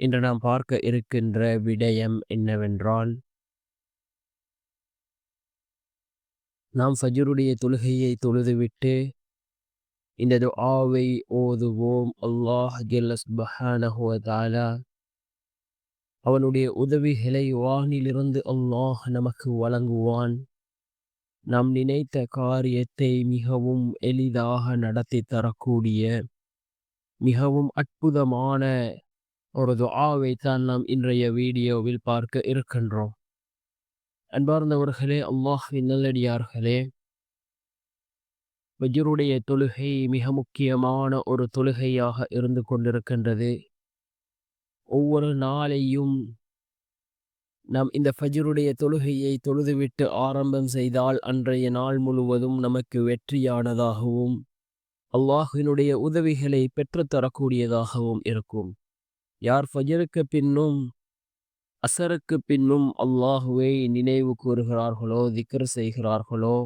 இன்று நாம் பார்க்க இருக்கின்ற விடயம் என்னவென்றால் நாம் ஃபஜருடைய தொழுகையை தொழுதுவிட்டு இந்த துஆவை ஓதுவோம். அல்லாஹ் ஜல்ல பஹானஹுவதாலா அவனுடைய உதவிகளை வானிலிருந்து அல்லாஹ் நமக்கு வழங்குவான். நாம் நினைத்த காரியத்தை மிகவும் எளிதாக நடத்தி தரக்கூடிய மிகவும் அற்புதமான ஒரு துஆவை தான் நாம் இன்றைய வீடியோவில் பார்க்க இருக்கின்றோம். அன்பார்ந்தவர்களே அல்லாஹ்வின் நல்லடியார்களே வஜ்ருடைய தொழுகை மிக முக்கியமான ஒரு தொழுகையாக இருந்து கொண்டிருக்கின்றது. ஒவ்வொரு நாளையும் நாம் இந்த ஃபஜ்ருடைய தொழுகையை தொழுதுவிட்டு ஆரம்பம் செய்தால் அன்றைய நாள் முழுவதும் நமக்கு வெற்றியானதாகவும் அல்லாஹினுடைய உதவிகளை பெற்றுத்தரக்கூடியதாகவும் இருக்கும். யார் ஃபஜருக்கு பின்னும் அசருக்கு பின்னும் அல்லாஹுவை நினைவு கூறுகிறார்களோ திக்ர் செய்கிறார்களோ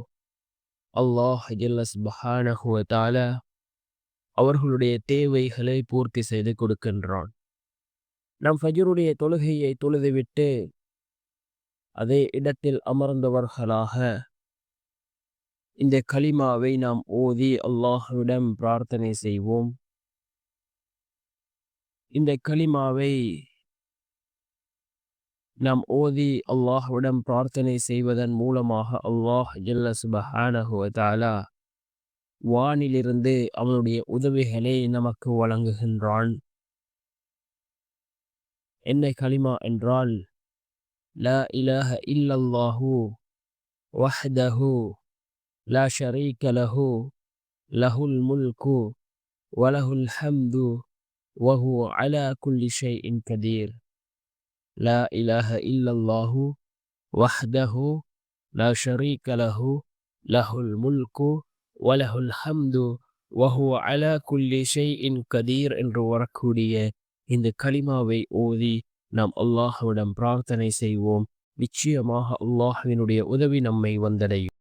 அல்லாஹ் ஜல்லஸ் பஹானஹுவத்தால அவர்களுடைய தேவைகளை பூர்த்தி செய்து கொடுக்கின்றான். நம் ஃபஜருடைய தொழுகையை தொழுதுவிட்டு அதே இடத்தில் அமர்ந்தவர்களாக இந்த கலிமாவை நாம் ஓதி அல்லாஹுவிடம் பிரார்த்தனை செய்வோம். இந்த களிமாவை நாம் ஓதி அல்லாஹுடன் பிரார்த்தனை செய்வதன் மூலமாக அல்லாஹ் ஜல்ல சுபஹானஹுவதாலா வானிலிருந்து அவனுடைய உதவிகளை நமக்கு வழங்குகின்றான். என்ன களிமா என்றால் ல إله إلا الله وحده لا شريك له له الملك وله الحمد وهو على كل شيء قدير لا إله إلا الله وحده لا شريك له له الملك وله الحمد وهو على كل شيء قدير என்று வரக்கூடிய இந்த கலிமாவை ஓதி நாம் அல்லாஹுவிடம் பிரார்த்தனை செய்வோம் நிச்சயமாக அல்லாஹுவினுடைய உதவி நம்மை வந்தடையும்